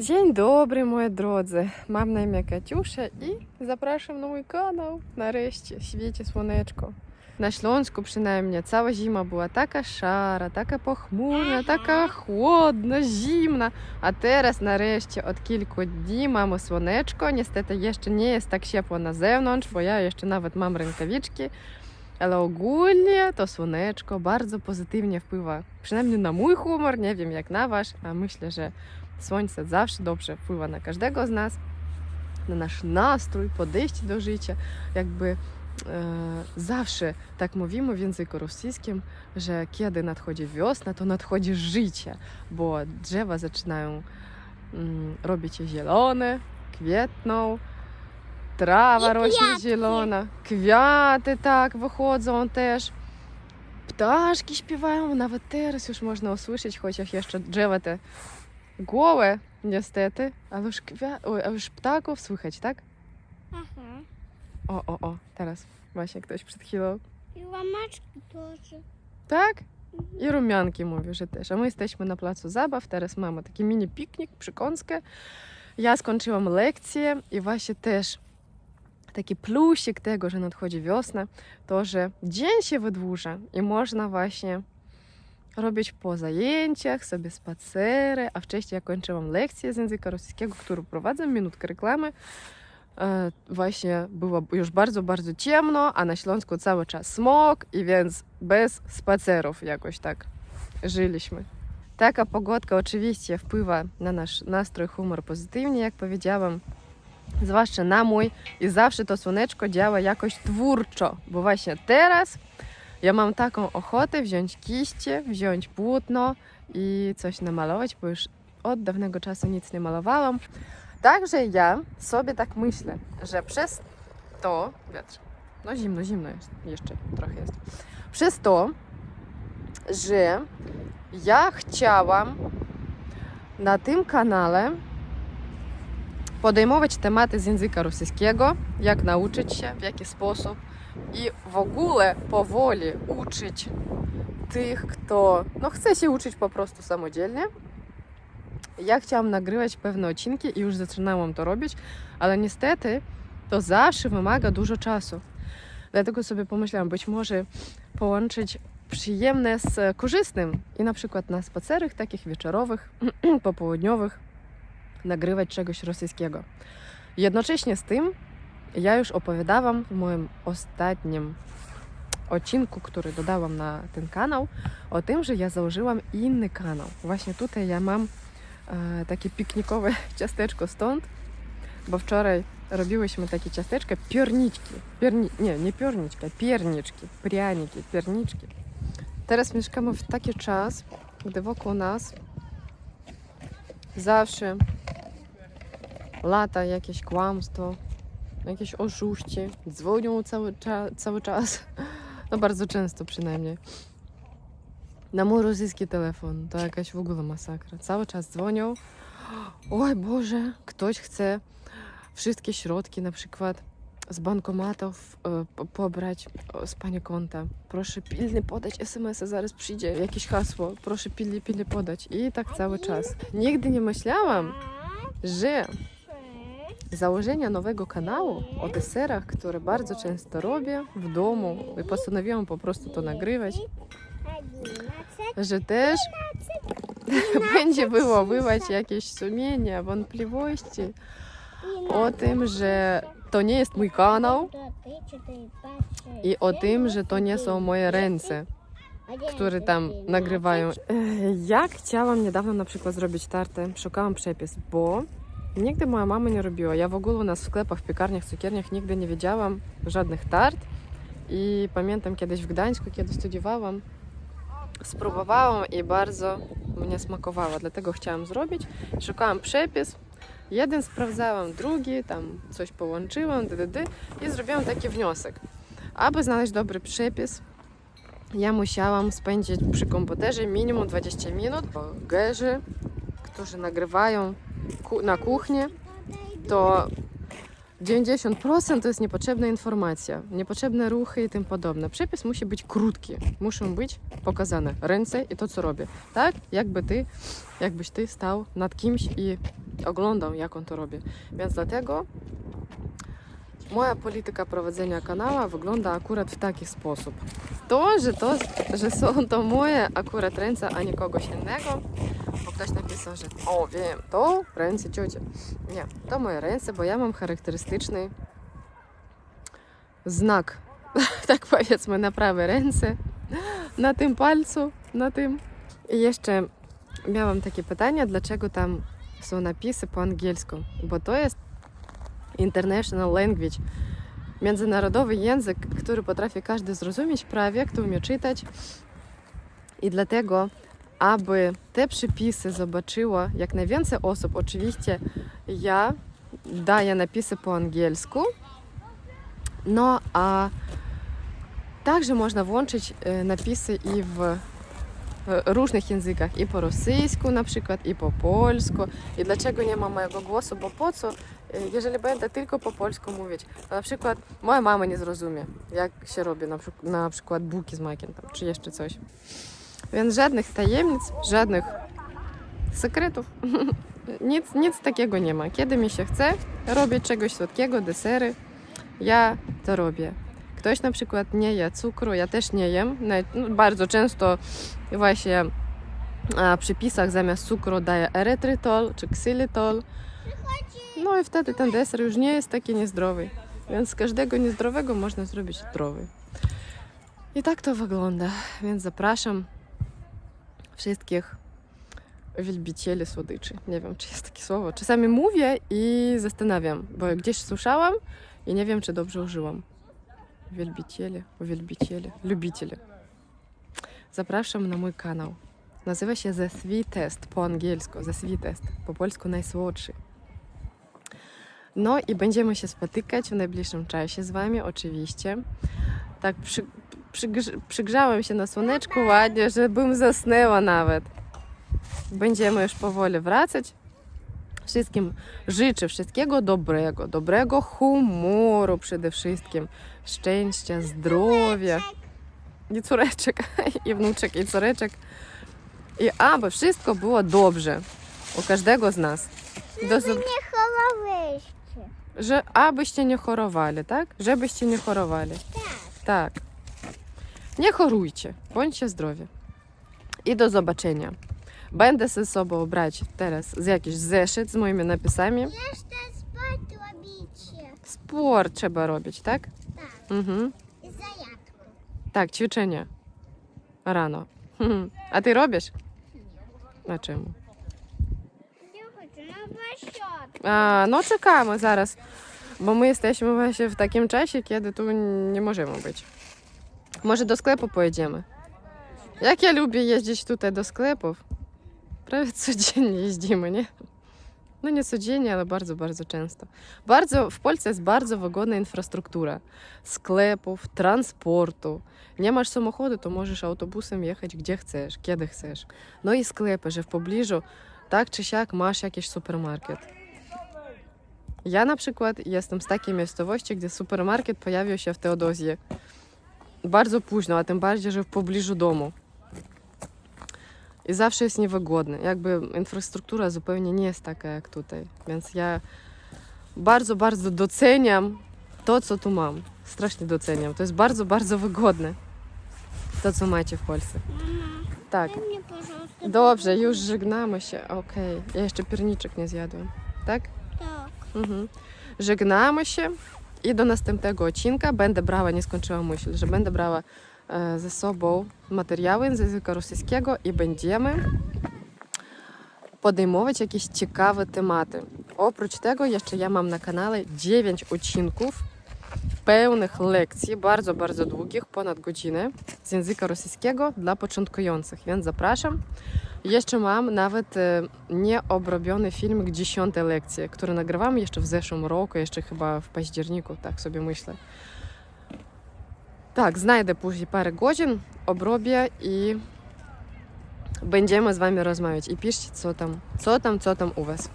Dzień dobry, moi drodzy! Mam na imię Katiusza i zapraszam na mój kanał. Nareszcie świeci słoneczko. Na Śląsku przynajmniej cała zima była taka szara, taka pochmurna, mhm. taka chłodna, zimna. A teraz nareszcie od kilku dni mamy słoneczko. Niestety jeszcze nie jest tak ciepło na zewnątrz, bo ja jeszcze nawet mam rękawiczki. Ale ogólnie to słoneczko bardzo pozytywnie wpływa, przynajmniej na mój humor, nie wiem jak na wasz, a myślę, że słońce zawsze dobrze wpływa na każdego z nas, na nasz nastrój, podejście do życia. Jakby e, zawsze tak mówimy w języku rosyjskim, że kiedy nadchodzi wiosna, to nadchodzi życie, bo drzewa zaczynają mm, robić się zielone, kwietną, trawa I rośnie kwiatki. zielona, kwiaty tak wychodzą też. Ptaszki śpiewają, nawet teraz już można usłyszeć, chociaż jeszcze drzewa te Gołe, niestety, ale już, kwia... już ptaków słychać, tak? Aha. O, o, o, teraz właśnie ktoś przed chwilą. I łamaczki też. Tak? Mhm. I rumianki mówię, że też. A my jesteśmy na placu zabaw, teraz mamy taki mini piknik, przykąskę. Ja skończyłam lekcję i właśnie też taki plusik tego, że nadchodzi wiosna, to, że dzień się wydłuża i można właśnie robić po zajęciach, sobie spacery, a wcześniej ja kończyłam lekcję z języka rosyjskiego, którą prowadzę, minutkę reklamy. E, Właśnie było już bardzo, bardzo ciemno, a na Śląsku cały czas smog i więc bez spacerów jakoś tak żyliśmy. Taka pogodka oczywiście wpływa na nasz nastrój, humor pozytywnie, jak powiedziałam, zwłaszcza na mój i zawsze to słoneczko działa jakoś twórczo, bo właśnie teraz ja mam taką ochotę wziąć kiście, wziąć płótno i coś namalować, bo już od dawnego czasu nic nie malowałam. Także ja sobie tak myślę, że przez to, wiatr, no zimno, zimno jest, jeszcze trochę jest, przez to, że ja chciałam na tym kanale podejmować tematy z języka rosyjskiego, jak nauczyć się, w jaki sposób w ogóle powoli uczyć tych, kto no, chce się uczyć po prostu samodzielnie. Ja chciałam nagrywać pewne odcinki i już zaczynałam to robić, ale niestety to zawsze wymaga dużo czasu. Dlatego sobie pomyślałam, być może połączyć przyjemne z korzystnym i na przykład na spacerach takich wieczorowych, popołudniowych nagrywać czegoś rosyjskiego. Jednocześnie z tym ja już opowiadałam w moim ostatnim odcinku, który dodałam na ten kanał, o tym, że ja założyłam inny kanał. Właśnie tutaj ja mam e, takie piknikowe ciasteczko stąd, bo wczoraj robiłyśmy takie ciasteczka, pierniczki. Pierni... Nie, nie pierniczki, a pierniczki, prianiki, pierniczki. Teraz mieszkamy w taki czas, gdy wokół nas zawsze lata jakieś kłamstwo, jakieś oszuści, dzwonią cały, cza- cały czas, no bardzo często przynajmniej. Na mój rosyjski telefon to jakaś w ogóle masakra. Cały czas dzwonią. Oj Boże, ktoś chce wszystkie środki, na przykład z bankomatów e, po- pobrać z pani konta. Proszę pilnie podać SMS-a, zaraz przyjdzie jakieś hasło. Proszę pilnie, pilnie podać. I tak cały czas. Nigdy nie myślałam, że założenia nowego kanału o deserach, które bardzo często robię w domu i postanowiłam po prostu to nagrywać, że też będzie wywoływać jakieś sumienia, wątpliwości o tym, że to nie jest mój kanał i o tym, że to nie są moje ręce, które tam nagrywają. Ja chciałam niedawno na przykład zrobić tartę, szukałam przepis, bo nigdy moja mama nie robiła. Ja w ogóle u nas w sklepach, w piekarniach, cukierniach nigdy nie wiedziałam żadnych tart. I pamiętam kiedyś w Gdańsku, kiedy studiowałam, spróbowałam i bardzo mnie smakowała, dlatego chciałam zrobić. Szukałam przepis, jeden sprawdzałam, drugi, tam coś połączyłam, dd, dd, i zrobiłam taki wniosek. Aby znaleźć dobry przepis, ja musiałam spędzić przy komputerze minimum 20 minut, bo gerzy, którzy nagrywają na kuchni, to 90% to jest niepotrzebna informacja, niepotrzebne ruchy i tym podobne. Przepis musi być krótki, muszą być pokazane ręce i to, co robię. Tak, jakby ty, jakbyś ty stał nad kimś i oglądam, jak on to robi. Więc dlatego moja polityka prowadzenia kanału wygląda akurat w taki sposób. To, że, to, że są to moje akurat ręce, a nie kogoś innego, bo ktoś napisał, że o wiem, to ręce cioci. Nie, to moje ręce, bo ja mam charakterystyczny znak, tak powiedzmy, na prawej ręce, na tym palcu, na tym. I jeszcze miałam takie pytanie, dlaczego tam są napisy po angielsku, bo to jest international language, międzynarodowy język, który potrafi każdy zrozumieć prawie, kto umie czytać. I dlatego, aby te przepisy zobaczyło jak najwięcej osób, oczywiście ja daję napisy po angielsku, no a также można włączyć e, napisy i w e, różnych językach, i po rosyjsku na przykład, i po polsku. I dlaczego nie ma mojego głosu, bo po co, e, jeżeli będę tylko po polsku mówić. To na przykład moja mama nie zrozumie, jak się robi na, przykład- na przykład buki z makiem tam, czy jeszcze coś. Więc żadnych tajemnic, żadnych sekretów. nic, nic takiego nie ma. Kiedy mi się chce robić czegoś słodkiego, desery, ja to robię. Ktoś na przykład nie je cukru, ja też nie jem. No, bardzo często właśnie w zamiast cukru daje erytrytol czy ksylitol. No i wtedy ten deser już nie jest taki niezdrowy. Więc z każdego niezdrowego można zrobić zdrowy. I tak to wygląda. Więc zapraszam wszystkich wielbicieli słodyczy. Nie wiem, czy jest takie słowo. Czasami mówię i zastanawiam, bo gdzieś słyszałam i nie wiem, czy dobrze użyłam. Wielbicieli, wielbicieli, lubicieli. Zapraszam na mój kanał. Nazywa się The Sweetest po angielsku, The Sweetest, po polsku najsłodszy. No i będziemy się spotykać w najbliższym czasie z Wami, oczywiście. Tak, przy, przygrz, przygrzałem się na słoneczku ładnie, żebym zasnęła nawet. Będziemy już powoli wracać. Wszystkim życzę wszystkiego dobrego, dobrego humoru przede wszystkim, szczęścia, zdrowia i córeczek, i wnuczek, i córeczek. I aby wszystko było dobrze u każdego z nas. Do, Nie chowałeś. że abyście nie chorowali, tak? Żebyście nie chorowali. Tak. Nie chorujcie, bądźcie zdrowi. I do zobaczenia. Będę ze sobą brać teraz z jakiś zeszyt z moimi napisami. Jeszcze sport robicie. Sport trzeba robić, tak? Tak. Mhm. Tak, ćwiczenie. Rano. A ty robisz? Nie. A? Nie chcę na warsztat. A, no czekamy zaraz, bo my jesteśmy właśnie w takim czasie, kiedy tu nie możemy być. Może do sklepu pojedziemy? Jak ja lubię jeździć tutaj do sklepów. Prawie codziennie jeździmy, nie? No nie codziennie, ale bardzo, bardzo często. Bardzo, w Polsce jest bardzo wygodna infrastruktura sklepów, transportu. Nie masz samochodu, to możesz autobusem jechać gdzie chcesz, kiedy chcesz. No i sklepy, że w pobliżu tak czy siak masz jakiś supermarket. Ja na przykład jestem z takiej miejscowości, gdzie supermarket pojawił się w Teodozji bardzo późno, a tym bardziej, że w pobliżu domu. I zawsze jest niewygodny. Jakby infrastruktura zupełnie nie jest taka jak tutaj. Więc ja bardzo, bardzo doceniam to, co tu mam. Strasznie doceniam. To jest bardzo, bardzo wygodne. To, co macie w Polsce. Tak. Dobrze, już żegnamy się. Okej. Okay. Ja jeszcze pierniczek nie zjadłem, Tak? Tak. Mhm. Żegnamy się i do następnego odcinka będę brała, nie skończyłam myśl, że będę brała e, ze sobą materiały z języka rosyjskiego i będziemy podejmować jakieś ciekawe tematy. Oprócz tego jeszcze ja mam na kanale 9 odcinków pełnych lekcji, bardzo, bardzo długich, ponad godzinę z języka rosyjskiego dla początkujących, więc zapraszam. Jeszcze mam nawet e, nieobrobiony filmik dziesiątej lekcji, który nagrywam jeszcze w zeszłym roku, jeszcze chyba w październiku, tak sobie myślę. Tak, znajdę później parę godzin, obrobię i będziemy z wami rozmawiać. I piszcie, co tam, co tam, co tam u was.